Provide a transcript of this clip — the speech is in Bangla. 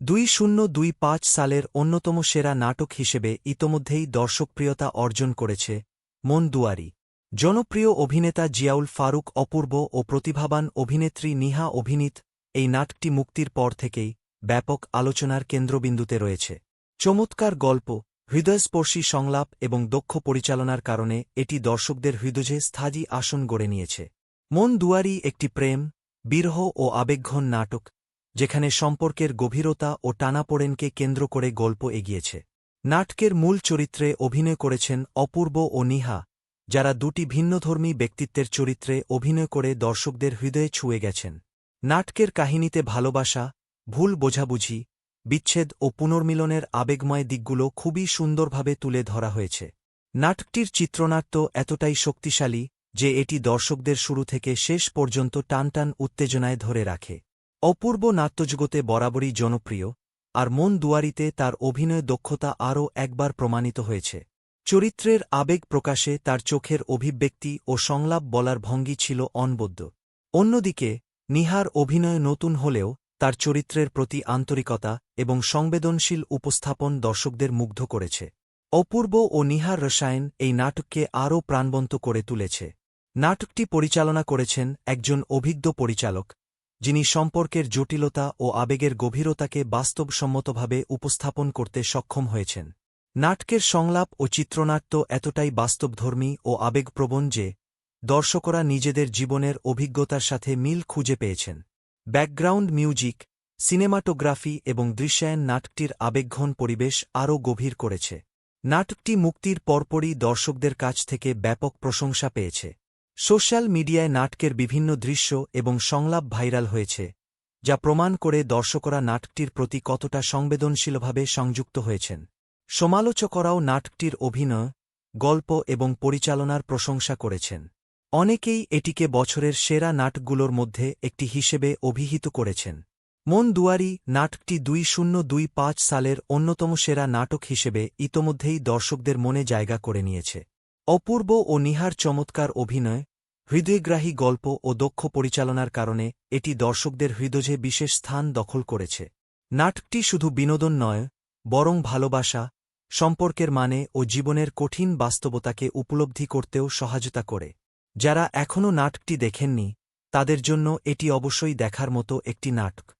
দুই শূন্য দুই পাঁচ সালের অন্যতম সেরা নাটক হিসেবে ইতোমধ্যেই দর্শকপ্রিয়তা অর্জন করেছে মন দুয়ারি। জনপ্রিয় অভিনেতা জিয়াউল ফারুক অপূর্ব ও প্রতিভাবান অভিনেত্রী নিহা অভিনীত এই নাটকটি মুক্তির পর থেকেই ব্যাপক আলোচনার কেন্দ্রবিন্দুতে রয়েছে। চমৎকার গল্প, হৃদয়স্পর্শী সংলাপ এবং দক্ষ পরিচালনার কারণে এটি দর্শকদের হৃদয়ে স্থায়ী আসন গড়ে নিয়েছে। মন দুয়ারি একটি প্রেম, বিরহ ও আবেগঘন নাটক যেখানে সম্পর্কের গভীরতা ও টানাপোড়েনকে কেন্দ্র করে গল্প এগিয়েছে। নাটকের মূল চরিত্রে অভিনয় করেছেন অপূর্ব ও নিহা, যারা দুটি ভিন্নধর্মী ব্যক্তিত্বের চরিত্রে অভিনয় করে দর্শকদের হৃদয়ে ছুঁয়ে গেছেন। নাটকের কাহিনীতে ভালোবাসা, ভুল বোঝাবুঝি, বিচ্ছেদ ও পুনর্মিলনের আবেগময় দিকগুলো খুবই সুন্দরভাবে তুলে ধরা হয়েছে। নাটকটির চিত্রনাট্য এতটাই শক্তিশালী যে এটি দর্শকদের শুরু থেকে শেষ পর্যন্ত টানটান উত্তেজনায় ধরে রাখে। অপূর্ব নাট্যজগতে বরাবরই জনপ্রিয়, আর মন দুয়ারিতে তার অভিনয় দক্ষতা আরও একবার প্রমাণিত হয়েছে। চরিত্রের আবেগ প্রকাশে তার চোখের অভিব্যক্তি ও সংলাপ বলার ভঙ্গি ছিল অনবদ্য। অন্যদিকে, নিহার অভিনয় নতুন হলেও তার চরিত্রের প্রতি আন্তরিকতা এবং সংবেদনশীল উপস্থাপন দর্শকদের মুগ্ধ করেছে। অপূর্ব ও নিহার রসায়ন এই নাটককে আরও প্রাণবন্ত করে তুলেছে। নাটকটি পরিচালনা করেছেন একজন অভিজ্ঞ পরিচালক যিনি সম্পর্কের জটিলতা ও আবেগের গভীরতাকে বাস্তবসম্মতভাবে উপস্থাপন করতে সক্ষম হয়েছেন। নাটকের সংলাপ ও চিত্রনাট্য এতটাই বাস্তবধর্মী ও আবেগপ্রবণ যে, দর্শকরা নিজেদের জীবনের অভিজ্ঞতার সাথে মিল খুঁজে পেয়েছেন। ব্যাকগ্রাউন্ড মিউজিক, সিনেমাটোগ্রাফি এবং দৃশ্যায়ন নাটকটির আবেগঘন পরিবেশ আরও গভীর করেছে। নাটকটি মুক্তির পরপরই দর্শকদের কাছ থেকে ব্যাপক প্রশংসা পেয়েছে। সোশ্যাল মিডিয়ায় নাটকের বিভিন্ন দৃশ্য এবং সংলাপ ভাইরাল হয়েছে, যা প্রমাণ করে দর্শকরা নাটকটির প্রতি কতটা সংবেদনশীলভাবে সংযুক্ত হয়েছেন। সমালোচকরাও নাটকটির অভিনয়, গল্প এবং পরিচালনার প্রশংসা করেছেন। অনেকেই এটিকে বছরের সেরা নাটকগুলোর মধ্যে একটি হিসেবে অভিহিত করেছেন। মন দুয়ারি নাটকটি দুই শূন্য দুই পাঁচ সালের অন্যতম সেরা নাটক হিসেবে ইতোমধ্যেই দর্শকদের মনে জায়গা করে নিয়েছে। অপূর্ব ও নিহার চমৎকার অভিনয়, হৃদয়গ্রাহী গল্প ও দক্ষ পরিচালনার কারণে এটি দর্শকদের হৃদয়ে বিশেষ স্থান দখল করেছে। নাটকটি শুধু বিনোদন নয়, বরং ভালোবাসা, সম্পর্কের মানে ও জীবনের কঠিন বাস্তবতাকে উপলব্ধি করতেও সহায়তা করে। যারা এখনও নাটকটি দেখেননি, তাদের জন্য এটি অবশ্যই দেখার মতো একটি নাটক।